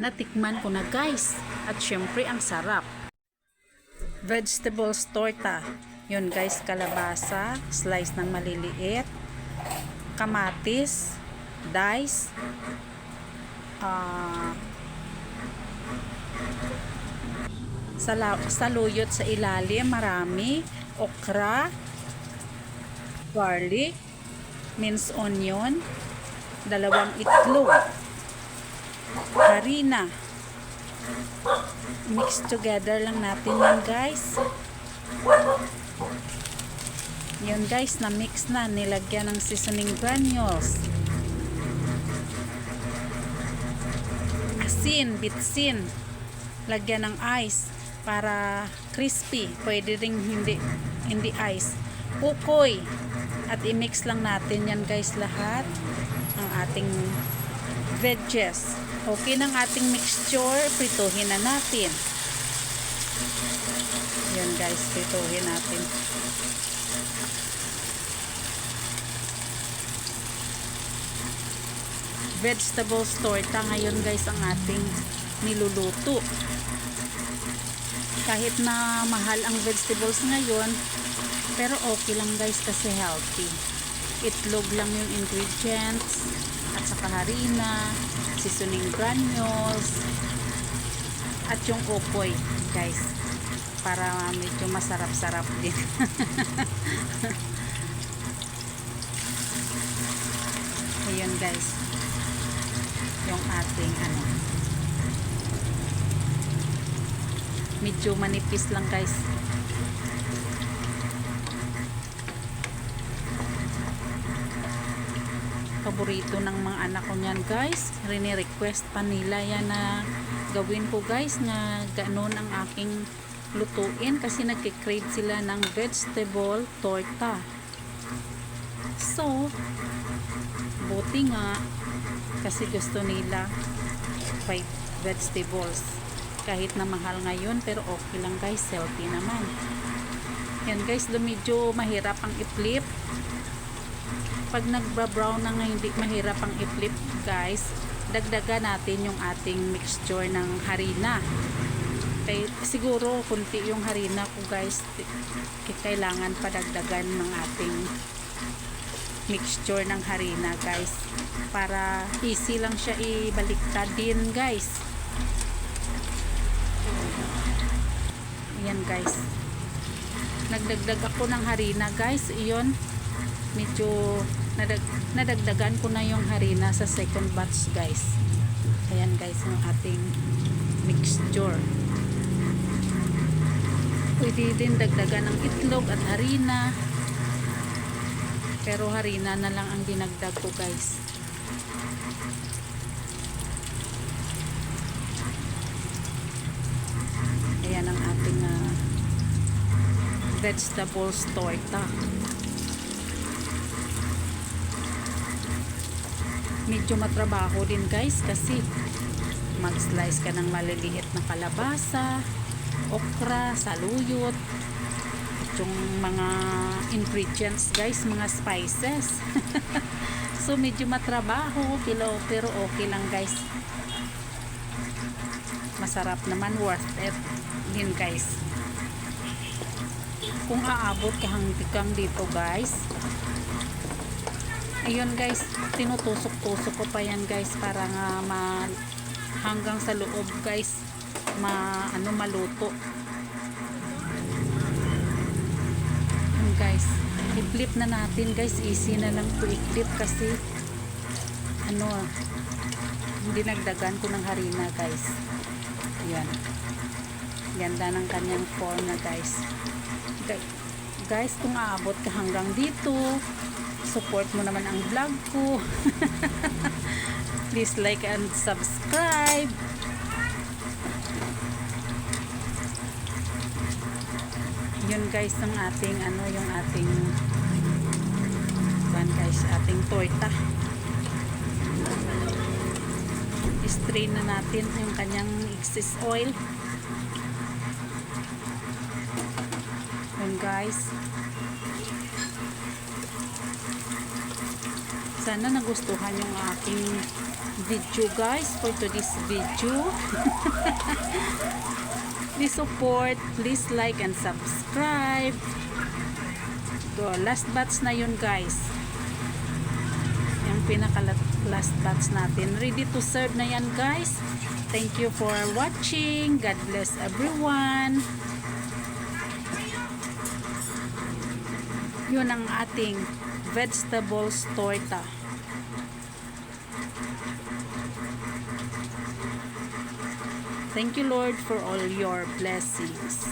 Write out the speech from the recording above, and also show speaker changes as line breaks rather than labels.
Natikman ko na guys. At syempre ang sarap. Vegetables torta. Yun guys, kalabasa, slice ng maliliit, kamatis, dice, sala- saluyot sa ilalim, marami, okra, garlic, minced onion, dalawang itlog, harina. Mix together lang natin yan guys. Yun guys, na mix na, nilagyan ng seasoning granules. Asin, bitsin. Lagyan ng ice para crispy. Pwede ring hindi hindi ice. Pukoy. At i-mix lang natin yan guys lahat ang ating veggies. Okay ng ating mixture, prituhin na natin. Yan guys, prituhin natin. Vegetables torta ngayon guys ang ating niluluto. Kahit na mahal ang vegetables ngayon, pero okay lang guys kasi healthy. Itlog lang yung ingredients, at saka harina, seasoning granules, at yung opoy guys. Para medyo masarap-sarap din. Ayun guys. Yung ating ano. Medyo manipis lang guys paborito ng mga anak ko niyan guys. Rini-request pa nila yan na gawin ko guys na ganon ang aking lutuin kasi nagkikrave sila ng vegetable torta. So buti nga kasi gusto nila fried vegetables. Kahit na mahal ngayon pero okay lang guys. Healthy naman. Yan guys medyo mahirap ang i-flip pag nagbra-brown na nga hindi mahirap ang i-flip guys. Dagdagan natin yung ating mixture ng harina. Kay siguro kunti yung harina ko guys. Kailangan padagdagan ng ating mixture ng harina guys. Para easy lang siya ibaliktad din guys. Ayan guys. Nagdagdag ako ng harina guys. Iyon medyo nadag, nadagdagan ko na yung harina sa second batch guys. Ayan guys yung ating mixture. Pwede din dagdagan ng itlog at harina. Pero harina na lang ang dinagdag ko guys. Ayan ang ating ah, vegetables torta medyo matrabaho din guys kasi mag slice ka ng maliliit na kalabasa okra, saluyot at yung mga ingredients guys, mga spices. So medyo matrabaho pero, pero okay lang guys. Masarap naman worth it din guys. Kung aabot ka hanggang dito guys ayun guys. Tinutusok-tusok ko pa yan guys para nga ma hanggang sa loob guys ma ano maluto. Yun, guys. I-flip na natin guys. Easy na lang to i-flip kasi ano dinagdagan ko ng harina guys. Yan ganda ng kanyang form na guys. Gu- guys kung aabot ka hanggang dito support mo naman ang vlog ko. Please like and subscribe. Yun guys ang ating ano yung ating yan guys ating torta. Strain na natin yung kanyang excess oil yun guys. Sana nagustuhan yung aking video guys for today's video. Please support please like and subscribe. Go, last batch na yun guys. Yung pinaka last batch natin. Ready to serve na yan guys. Thank you for watching. God bless everyone yun ang ating vegetables torta. Thank you Lord for all your blessings